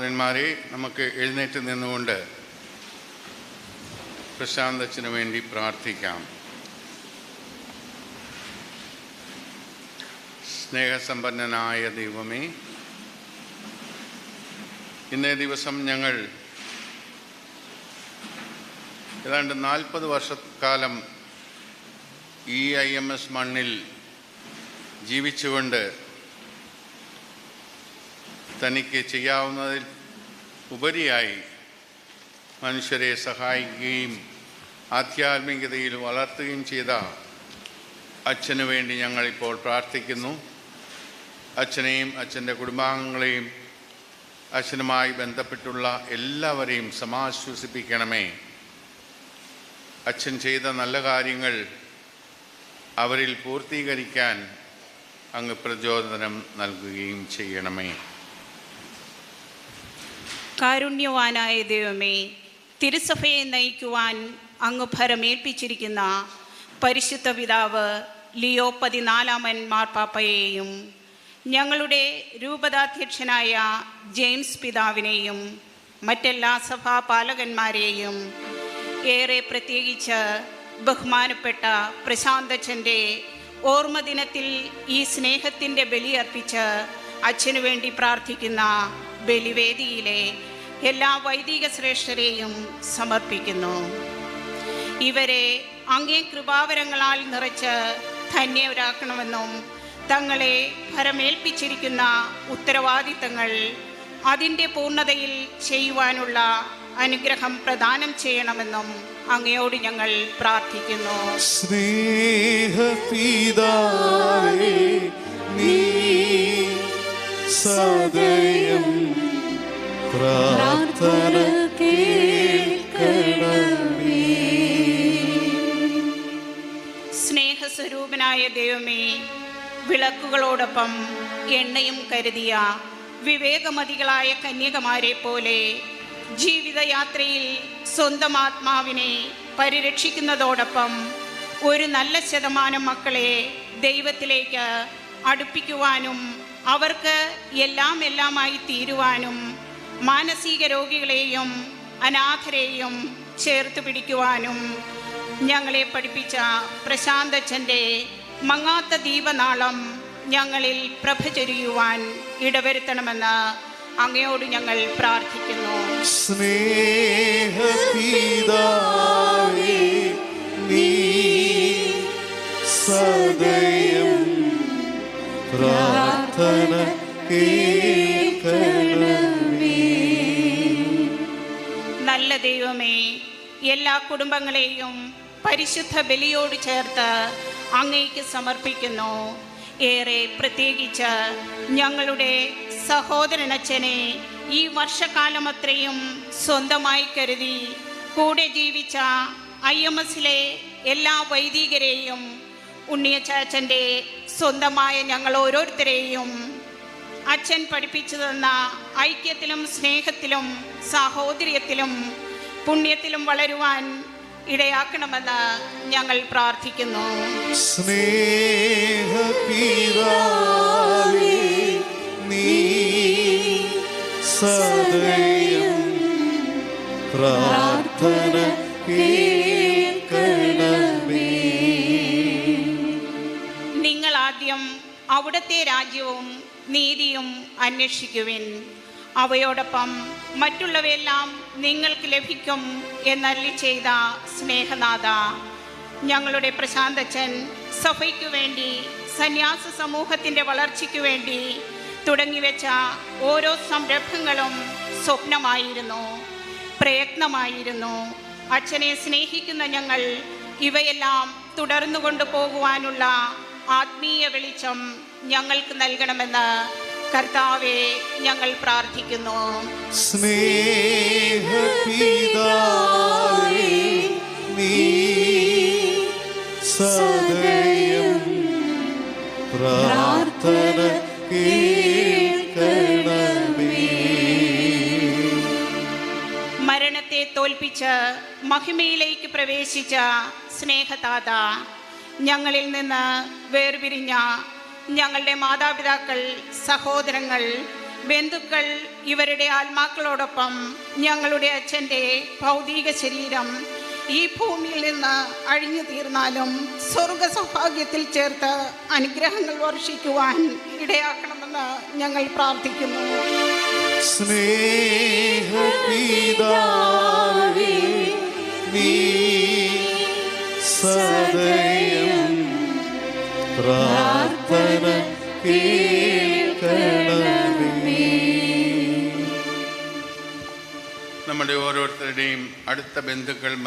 സഹോദരന്മാരെ നമുക്ക് എഴുന്നേറ്റ് നിന്നുകൊണ്ട് പ്രശാന്തച്ചിന് വേണ്ടി പ്രാർത്ഥിക്കാം. സ്നേഹസമ്പന്നനായ ദൈവമേ ഇന്നേ ദിവസം ഞങ്ങൾ ഏതാണ്ട് നാൽപ്പത് വർഷക്കാലം ഈ ഐ എം എസ് മണ്ണിൽ ജീവിച്ചുകൊണ്ട് തനിക്ക് ചെയ്യാവുന്നതിൽ ഉപരിയായി മനുഷ്യരെ സഹായിക്കുകയും ആധ്യാത്മികതയിൽ വളർത്തുകയും ചെയ്ത അച്ഛനു വേണ്ടി ഞങ്ങളിപ്പോൾ പ്രാർത്ഥിക്കുന്നു. അച്ഛനെയും അച്ഛന്റെ കുടുംബാംഗങ്ങളെയും അച്ഛനുമായി ബന്ധപ്പെട്ടുള്ള എല്ലാവരെയും സമാശ്വസിപ്പിക്കണമേ. അച്ഛൻ ചെയ്ത നല്ല കാര്യങ്ങൾ അവരിൽ പൂർത്തീകരിക്കാൻ അങ്ങ് പ്രചോദനം നൽകുകയും ചെയ്യണമേ. കാരുണ്യവാനായ ദൈവമേ തിരുസഭയെ നയിക്കുവാൻ അങ്ങ് ഭരമേൽപ്പിച്ചിരിക്കുന്ന പരിശുദ്ധ പിതാവ് ലിയോ പതിനാലാമൻ മാർപ്പാപ്പയെയും ഞങ്ങളുടെ രൂപതാധ്യക്ഷനായ ജെയിംസ് പിതാവിനെയും മറ്റെല്ലാ സഭാ പാലകന്മാരെയും ഏറെ പ്രത്യേകിച്ച് ബഹുമാനപ്പെട്ട പ്രശാന്തച്ഛന്റെ ഓർമ്മദിനത്തിൽ ഈ സ്നേഹത്തിന്റെ ബലിയർപ്പിച്ച് അച്ഛനു വേണ്ടി പ്രാർത്ഥിക്കുന്ന ബലിവേദിയിലെ എല്ലാ വൈദിക ശ്രേഷ്ഠരെയും സമർപ്പിക്കുന്നു. ഇവരെ അങ്ങേ കൃപാവരങ്ങളാൽ നിറച്ച് ധന്യവരാക്കണമെന്നും തങ്ങളെ ഭരമേൽപ്പിച്ചിരിക്കുന്ന ഉത്തരവാദിത്തങ്ങൾ അതിന്റെ പൂർണതയിൽ ചെയ്യുവാനുള്ള അനുഗ്രഹം പ്രദാനം ചെയ്യണമെന്നും അങ്ങയോട് ഞങ്ങൾ പ്രാർത്ഥിക്കുന്നു. സ്നേഹപിതാവേ നീ സദയം സ്നേഹസ്വരൂപനായ ദൈവമേ വിളക്കുകളോടൊപ്പം എണ്ണയും കരുതിയ വിവേകമതികളായ കന്യകമാരെ പോലെ ജീവിതയാത്രയിൽ സ്വന്തം ആത്മാവിനെ പരിരക്ഷിക്കുന്നതോടൊപ്പം ഒരു നല്ല ശതമാനം മക്കളെ ദൈവത്തിലേക്ക് അടുപ്പിക്കുവാനും അവർക്ക് എല്ലാം എല്ലാമായി തീരുവാനും മാനസിക രോഗികളെയും അനാഥരെയും ചേർത്ത് പിടിക്കുവാനും ഞങ്ങളെ പഠിപ്പിച്ച പ്രശാന്തച്ഛന്റെ മങ്ങാത്ത ദീപനാളം ഞങ്ങളിൽ പ്രഭ ചൊരിയുവാൻ ഇടവരുത്തണമെന്ന് അങ്ങയോട് ഞങ്ങൾ പ്രാർത്ഥിക്കുന്നു. സ്നേഹപിതാവേ നീ സദയം പ്രാർത്ഥന കേൾക്കണമേ. നല്ല ദൈവമേ എല്ലാ കുടുംബങ്ങളെയും പരിശുദ്ധ ബലിയോട് ചേർത്ത് അങ്ങേക്ക് സമർപ്പിക്കുന്നു. ഏറെ പ്രത്യേകിച്ച് ഞങ്ങളുടെ സഹോദരനച്ഛനെ ഈ വർഷക്കാലം അത്രയും സ്വന്തമായി കരുതി കൂടെ ജീവിച്ച ഐ എം എസിലെ എല്ലാ വൈദികരെയും ഉണ്ണിയച്ചാച്ചന്റെ സ്വന്തമായ ഞങ്ങൾ ഓരോരുത്തരെയും അച്ഛൻ പഠിപ്പിച്ചു തന്ന ഐക്യത്തിലും സ്നേഹത്തിലും സാഹോദര്യത്തിലും പുണ്യത്തിലും വളരുവാൻ ഇടയാക്കണമെന്ന് ഞങ്ങൾ പ്രാർത്ഥിക്കുന്നു. സ്നേഹപിതാവേ നീ സദയം പ്രാർത്ഥന നിങ്ങൾ ആദ്യം അവിടുത്തെ രാജ്യവും നീതിയും അന്വേഷിക്കുവിൻ. അവയോടൊപ്പം മറ്റുള്ളവയെല്ലാം നിങ്ങൾക്ക് ലഭിക്കും എന്നല്ലി ചെയ്ത സ്നേഹനാഥ. ഞങ്ങളുടെ പ്രശാന്തച്ചൻ സഭയ്ക്കു വേണ്ടി സന്യാസ സമൂഹത്തിന്റെ വളർച്ചയ്ക്കു വേണ്ടി തുടങ്ങിവെച്ച ഓരോ സംരംഭങ്ങളും സ്വപ്നമായിരുന്നു പ്രയത്നമായിരുന്നു. അച്ഛനെ സ്നേഹിക്കുന്ന ഞങ്ങൾ ഇവയെല്ലാം തുടർന്നു കൊണ്ടുപോകുവാനുള്ള ആത്മീയ വെളിച്ചം ഞങ്ങൾക്ക് നൽകണമെന്ന് കർത്താവെ ഞങ്ങൾ പ്രാർത്ഥിക്കുന്നു. സദയം പ്രാർത്ഥന മരണത്തെ തോൽപ്പിച്ച് മഹിമയിലേക്ക് പ്രവേശിച്ച സ്നേഹതാത ഞങ്ങളിൽ നിന്ന് വേർപിരിഞ്ഞ ഞങ്ങളുടെ മാതാപിതാക്കൾ സഹോദരങ്ങൾ ബന്ധുക്കൾ ഇവരുടെ ആത്മാക്കളോടൊപ്പം ഞങ്ങളുടെ അച്ഛന്റെ ഭൗതിക ശരീരം ഈ ഭൂമിയിൽ നിന്ന് അഴിഞ്ഞു തീർന്നാലും സ്വർഗ സൗഭാഗ്യത്തിൽ ചേർത്ത് അനുഗ്രഹങ്ങൾ വർഷിക്കുവാൻ ഇടയാക്കണമെന്ന് ഞങ്ങൾ പ്രാർത്ഥിക്കുന്നു. സദയം പ്രാർത്ഥന കേൾക്കണമേ നമ്മുടെ ഓരോരുത്തരുടെയും അടുത്ത ബന്ധുക്കൾ